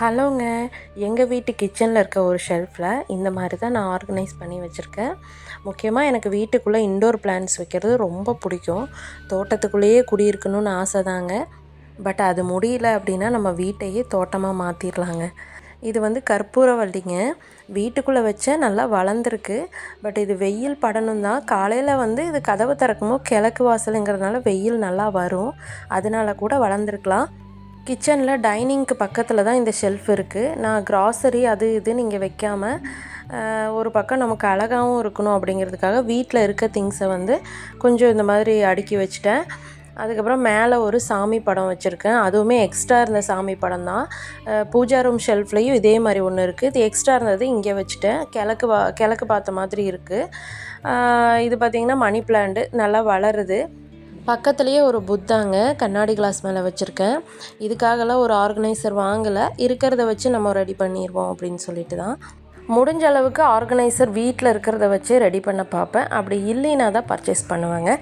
ஹலோங்க. எங்கள் வீட்டு கிச்சனில் இருக்க ஒரு ஷெல்ஃபில் இந்த மாதிரி தான் நான் ஆர்கனைஸ் பண்ணி வச்சுருக்கேன். முக்கியமாக எனக்கு வீட்டுக்குள்ளே இன்டோர் பிளான்ஸ் வைக்கிறது ரொம்ப பிடிக்கும். தோட்டத்துக்குள்ளேயே குடியிருக்கணும்னு ஆசை தாங்க பட் அது முடியல அப்படின்னா நம்ம வீட்டையே தோட்டமாக மாற்றிடலாங்க இது வந்து கற்பூரவள்ளிங்க வீட்டுக்குள்ளே வச்ச நல்லா வளர்ந்துருக்கு. பட் இது வெயில் படணும் தான் காலையில் வந்து இது கதவு திறக்கும்போது கிழக்கு வாசலுங்கிறதுனால வெயில் நல்லா வரும். அதனால கூட வளர்ந்துருக்கலாம். கிச்சனில் டைனிங்க்கு பக்கத்தில் தான் இந்த ஷெல்ஃப் இருக்குது நான் கிராசரி அது இதுன்னு இங்கே வைக்காமல் ஒரு பக்கம் நமக்கு அழகாகவும் இருக்கணும் அப்படிங்கிறதுக்காக வீட்டில் இருக்க திங்ஸை வந்து கொஞ்சம் இந்த மாதிரி அடுக்கி வச்சுட்டேன். அதுக்கப்புறம் மேலே ஒரு சாமி படம் வச்சுருக்கேன். அதுவுமே எக்ஸ்ட்ரா இருந்த சாமி படம் தான். பூஜா ரூம் ஷெல்ஃப்லேயும் இதே மாதிரி ஒன்று இருக்குது இது எக்ஸ்ட்ரா இருந்தது இங்கே வச்சுட்டேன். கிழக்கு வா கிழக்கு பார்த்த மாதிரி இருக்குது இது பார்த்திங்கன்னா மணி பிளான்ட்டு நல்லா வளருது. பக்கத்துலேயே ஒரு புத்தாங்க கண்ணாடி கிளாஸ் மேலே வச்சுருக்கேன். இதுக்காகலாம் ஒரு ஆர்கனைசர் வாங்கலை. இருக்கிறத வச்சு நம்ம ரெடி பண்ணிடுவோம் அப்படின்னு சொல்லிட்டு தான். முடிஞ்ச அளவுக்கு ஆர்கனைசர் வீட்டில் இருக்கிறத வச்சு ரெடி பண்ண பார்ப்பேன். அப்படி இல்லைன்னா தான் பர்ச்சேஸ் பண்ணுவேங்க.